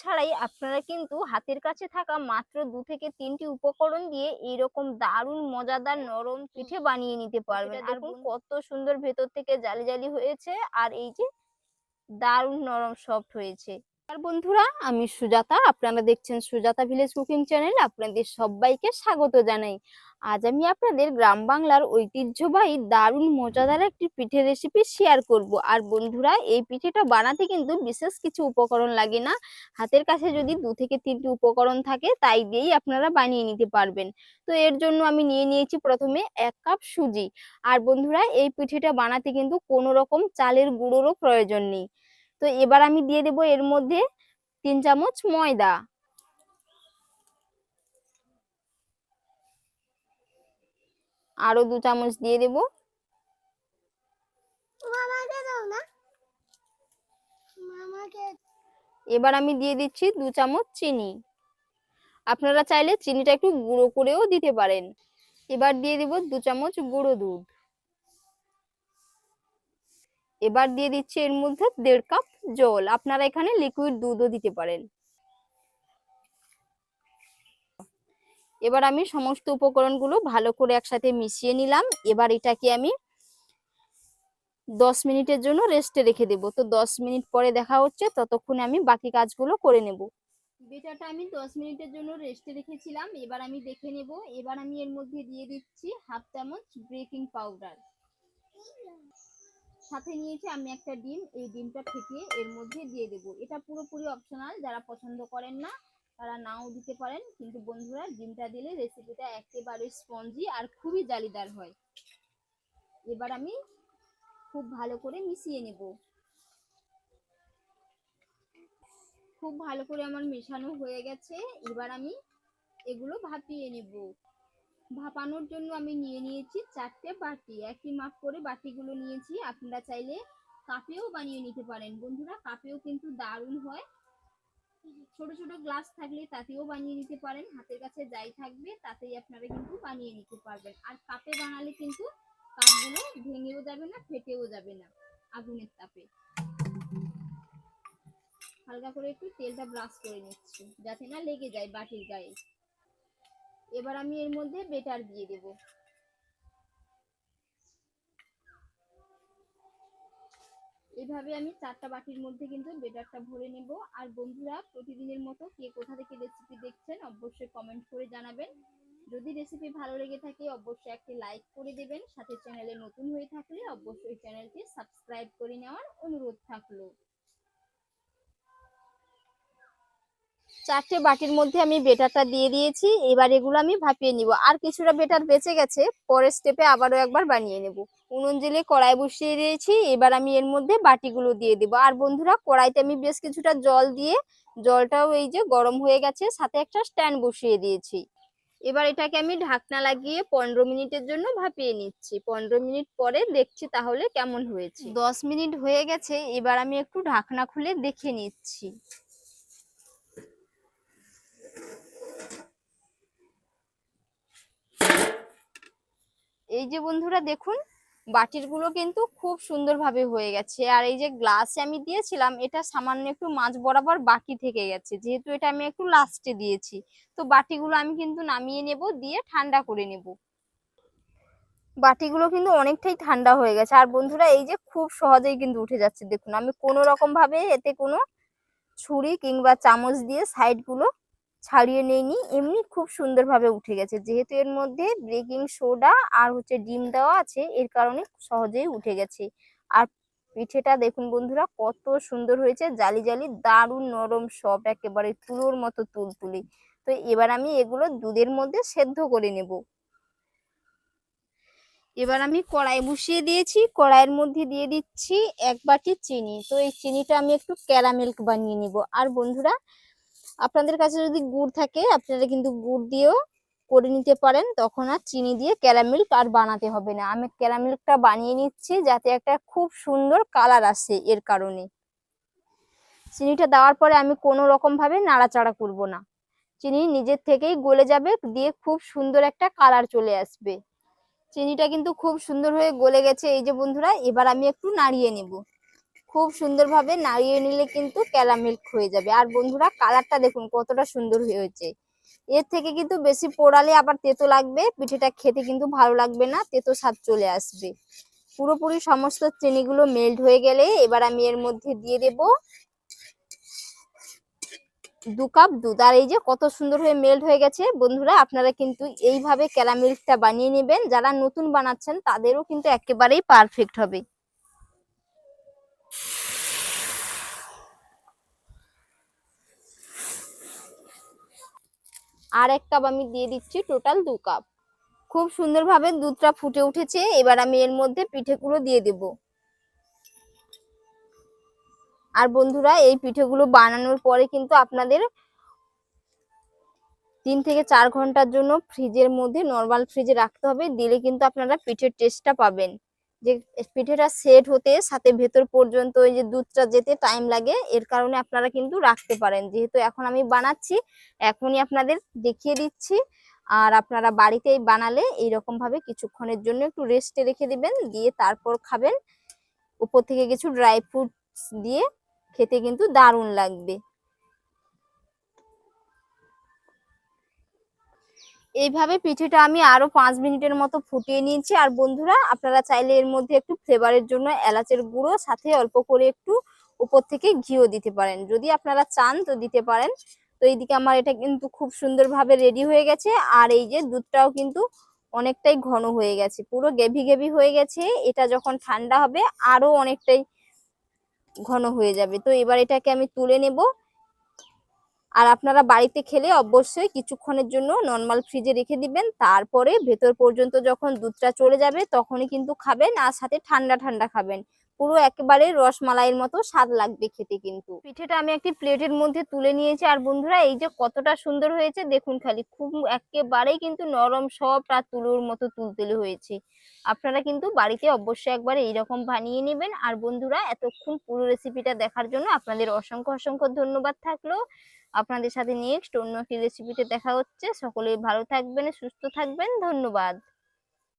ছাড়াই আপনারা কিন্তু হাতের কাছে থাকা মাত্র দু থেকে তিনটি উপকরণ দিয়ে এইরকম দারুণ মজাদার নরম পিঠে বানিয়ে নিতে পারবেন। আর দেখুন। কত সুন্দর ভেতর থেকে জালি জালি হয়েছে আর এই যে দারুণ নরম সফট হয়েছে। আর বন্ধুরা, আমি সুজাতা। আপনারা দেখছেন সুজাতা ভিলেজ কুকিং চ্যানেল আপনাদের সবাইকে স্বাগত জানাই। আজ আমি আপনাদের গ্রাম বাংলার ঐতিহ্যবাহী দারুণ মজাদার একটি পিঠের রেসিপি শেয়ার করব। আর বন্ধুরা, এই পিঠেটা বানাতে কিন্তু বিশেষ কিছু উপকরণ লাগে না। হাতের কাছে যদি দু থেকে তিনটি উপকরণ থাকে, তাই দিয়েই আপনারা বানিয়ে নিতে পারবেন। তো এর জন্য আমি নিয়ে নিয়েছি প্রথমে এক কাপ সুজি। আর বন্ধুরা, এই পিঠেটা বানাতে কিন্তু কোনো রকম চালের গুঁড়োরও প্রয়োজন নেই। তো এবার আমি দিয়ে দেব এর মধ্যে তিন চামচ ময়দা। আরও দু চামচ দিয়ে দেব। এবার আমি দিয়ে দিচ্ছি দু চামচ চিনি। আপনারা চাইলে চিনিটা একটু গুঁড়ো করেও দিতে পারেন। এবার দিয়ে দিব দু চামচ গুঁড়ো দুধ। এবার দিয়ে দিচ্ছি এর মধ্যে দেড় কাপ জল। আপনারা এখানে লিকুইড দুধও দিতে পারেন। এবার আমি সমস্ত উপকরণগুলো ভালো করে একসাথে মিশিয়ে নিলাম। এবার এটাকে আমি দশ মিনিটের জন্য রেস্টে রেখে দেবো। তো দশ মিনিট পরে দেখা হচ্ছে, ততক্ষণে আমি বাকি কাজগুলো করে নেব। বেটাটা আমি দশ মিনিটের জন্য রেস্টে রেখেছিলাম। এবার আমি দেখে নেব। এবার আমি এর মধ্যে দিয়ে দিচ্ছি হাফ চামচ বেকিং পাউডার সাথে নিয়েছি আমি একটা ডিম। এই ডিমটা ফেটিয়ে এর মধ্যে দিয়ে দেব। এটা পুরোপুরি অপশনাল যারা পছন্দ করেন না, তারা নাও দিতে পারেন। কিন্তু বন্ধুরা, ডিমটা দিলে রেসিপিটা একেবারে স্পঞ্জি আর খুবই জালিদার হয়। এবার আমি খুব ভালো করে মিশিয়ে নেব। খুব ভালো করে আমার মেশানো হয়ে গেছে। এবার আমি এগুলো ভাপিয়ে নেব। ভাপানোর জন্য আমি নিয়ে নিয়েছি চারটে বাটি। একই মাপ করে বাটিগুলো নিয়েছি। আপনারা চাইলে কাপেও বানিয়ে নিতে পারেন। বন্ধুরা, কাপেও কিন্তু দারুণ হয়। ছোট ছোট গ্লাস থাকলে তাতেও বানিয়ে নিতে পারেন। হাতের কাছে যাই থাকবে, তাতেই আপনারা কিন্তু বানিয়ে নিতে পারবেন। আর কাপে বানালে কিন্তু কাপগুলো ভেঙেও যাবে না, ফেটেও যাবে না আগুনের তাপে। হালকা করে একটু তেলটা ব্রাশ করে নিচ্ছি, যাতে না লেগে যায় বাটির গায়ে। এবার আমি এর মধ্যে বেটার দিয়ে দেব। এভাবে আমি চারটা বাটির মধ্যে কিন্তু বেটারটা ভরে নেব। আর বন্ধুরা, প্রতিদিনের মতো কে কোথা থেকে রেসিপি দেখছেন, অবশ্যই কমেন্ট করে জানাবেন। যদি রেসিপি ভালো লেগে থাকে, অবশ্যই একটি লাইক করে দেবেন। সাথে চ্যানেলে নতুন হয়ে থাকলে অবশ্যই চ্যানেলটি সাবস্ক্রাইব করে নেওয়ার অনুরোধ থাকল। চারটে বাটির মধ্যে আমি বেটারটা দিয়ে দিয়েছি, এবার এগুলো আমি ভাপিয়ে নিব। আর কিছুটা বেটার বেঁচে গেছে, পরের স্টেপে আবারও একবার বানিয়ে নেব। উনুন জেলে কড়াই বসিয়ে দিয়েছি, এবার আমি এর মধ্যে বাটিগুলো দিয়ে দেবো। আর বন্ধুরা, কড়াইতে আমি বেশ কিছুটা জল দিয়ে, জলটাও এই যে গরম হয়ে গেছে, সাথে একটা স্ট্যান্ড বসিয়ে দিয়েছি। এবার এটাকে আমি ঢাকনা লাগিয়ে পনেরো মিনিটের জন্য ভাপিয়ে নিচ্ছি। পনেরো মিনিট পরে দেখছি তাহলে কেমন হয়েছে। দশ মিনিট হয়ে গেছে, এবার আমি একটু ঢাকনা খুলে দেখে নিচ্ছি। এই যে বন্ধুরা দেখুন বাটিরগুলো কিন্তু খুব সুন্দরভাবে হয়ে গেছে। আর এই যে গ্লাসে আমি দিয়েছিলাম, এটা সামান্য একটু মাছ বরাবর বাকি থেকে গেছে। যেহেতু এটা আমি একটু লাস্টে দিয়েছি, তো বাটিগুলো আমি কিন্তু নামিয়ে নেব, দিয়ে ঠান্ডা করে নেব। বাটিগুলো কিন্তু অনেকটাই ঠান্ডা হয়ে গেছে। আর বন্ধুরা, এই যে খুব সহজেই কিন্তু উঠে যাচ্ছে। দেখুন, আমি কোনো রকম ভাবে এতে কোনো ছুরি কিংবা চামচ দিয়ে সাইডগুলো ছাড়িয়ে নেইনি। এমনি খুব সুন্দরভাবে উঠে গেছে। যেহেতু এর মধ্যে বেকিং সোডা আর হচ্ছে ডিম দেওয়া আছে, এর কারণে সহজেই উঠে গেছে। আর পিঠেটা দেখুন বন্ধুরা, কত সুন্দর হয়েছে। জালি জালি, দারুণ নরম সব একেবারে তুলোর মতো তুলতুলি। তো এবার আমি এগুলো দুধের মধ্যে সেদ্ধ করে নেব। এবার আমি কড়াই বসিয়ে দিয়েছি। কড়াইয়ের মধ্যে দিয়ে দিচ্ছি এক বাটি চিনি। তো এই চিনিটা আমি একটু ক্যারামেল বানিয়ে নিব। আর বন্ধুরা আপনাদের কাছে যদি গুড় থাকে, আপনারা কিন্তু গুড় দিয়েও করে নিতে পারেন। তখন আর চিনি দিয়ে ক্যারামেল আর বানাতে হবে না। আমি ক্যারামেলটা বানিয়ে নিচ্ছি যাতে একটা খুব সুন্দর কালার আসে এর কারণে। চিনিটা দেওয়ার পরে আমি কোনো রকম ভাবে নাড়াচাড়া করব না। চিনি নিজের থেকেই গলে যাবে, দিয়ে খুব সুন্দর একটা কালার চলে আসবে। চিনিটা কিন্তু খুব সুন্দর হয়ে গলে গেছে। এই যে বন্ধুরা, এবার আমি একটু নাড়িয়ে নেব। খুব সুন্দরভাবে নাড়িয়ে নিলে কিন্তু ক্যারামেল হয়ে যাবে। আর বন্ধুরা কালারটা দেখুন কতটা সুন্দর হয়েছে। এর থেকে কিন্তু বেশি পোড়ালে আবার তেতো লাগবে, পিঠেটা খেতে কিন্তু ভালো লাগবে না, তেতো স্বাদ চলে আসবে। পুরোপুরি সমস্ত চিনিগুলো মেল্ট হয়ে গেলে এবার আমি এর মধ্যে দিয়ে দেব দু কাপ দুধ। আর এই যে কত সুন্দর হয়ে মেল্ট হয়ে গেছে, বন্ধুরা, আপনারা কিন্তু এইভাবে ক্যারামেলটা বানিয়ে নেবেন। যারা নতুন বানাচ্ছেন, তাদেরও কিন্তু একেবারেই পারফেক্ট হবে। আর এক কাপ আমি দিয়ে দিচ্ছি টোটাল দু কাপ খুব সুন্দরভাবে দুধটা ফুটে উঠেছে, এবার আমি এর মধ্যে পিঠেগুলো দিয়ে দেব। আর বন্ধুরা, এই পিঠেগুলো বানানোর পরে কিন্তু আপনাদের তিন থেকে চার ঘণ্টার জন্য ফ্রিজের মধ্যে নর্মাল ফ্রিজে রাখতে হবে, দিলে কিন্তু আপনারা পিঠের টেস্টটা পাবেন। যে পিঠেটা সেট হতে সাথে ভেতর পর্যন্ত ওই যে দুধটা যেতে টাইম লাগে, এর কারণে আপনারা কিন্তু রাখতে পারেন। যেহেতু এখন আমি বানাচ্ছি, এখনই আপনাদের দেখিয়ে দিচ্ছি। আর আপনারা বাড়িতেই বানালে এইরকম ভাবে কিছুক্ষণের জন্য একটু রেস্টে রেখে দিবেন, দিয়ে তারপর খাবেন। উপর থেকে কিছু ড্রাই ফ্রুটস দিয়ে খেতে কিন্তু দারুণ লাগবে। এইভাবে পিঠেটা আমি আরও পাঁচ মিনিটের মতো ফুটিয়ে নিয়েছি। আর বন্ধুরা, আপনারা চাইলে এর মধ্যে একটু ফ্লেভারের জন্য এলাচের গুঁড়ো, সাথে অল্প করে একটু উপর থেকে ঘিও দিতে পারেন। যদি আপনারা চান তো দিতে পারেন। তো এইদিকে আমার এটা কিন্তু খুব সুন্দরভাবে রেডি হয়ে গেছে। আর এই যে দুধটাও কিন্তু অনেকটাই ঘন হয়ে গেছে, পুরো গেভি গেভি হয়ে গেছে। এটা যখন ঠান্ডা হবে, আরও অনেকটাই ঘন হয়ে যাবে। তো এবার এটাকে আমি তুলে নেব। আর আপনারা বাড়িতে খেলে অবশ্যই কিছুক্ষণের জন্য নর্মাল ফ্রিজে রেখে দিবেন। তারপরে ভেতর পর্যন্ত যখন দুধটা চলে যাবে তখনই কিন্তু খাবেন আর সাথে ঠান্ডা ঠান্ডা খাবেন। পুরো একেবারে রসমালাইয়ের মতো স্বাদ লাগবে খেতে কিন্তু। পিঠেটা আমি একটি প্লেটের মধ্যে তুলে নিয়েছি। আর বন্ধুরা, এই যে কতটা সুন্দর হয়েছে, দেখুন খালি, খুব একেবারেই কিন্তু নরম সব আর তুলোর মতো তুলতুলে হয়েছে। আপনারা কিন্তু বাড়িতে অবশ্যই একবার এইরকম বানিয়ে নেবেন। আর বন্ধুরা, এতক্ষণ পুরো রেসিপিটা দেখার জন্য আপনাদের অসংখ্য অসংখ্য ধন্যবাদ থাকল। আপনাদের সাথে নেক্সট অন্য একটি রেসিপিতে দেখা হচ্ছে। সকলেই ভালো থাকবেন সুস্থ থাকবেন। ধন্যবাদ।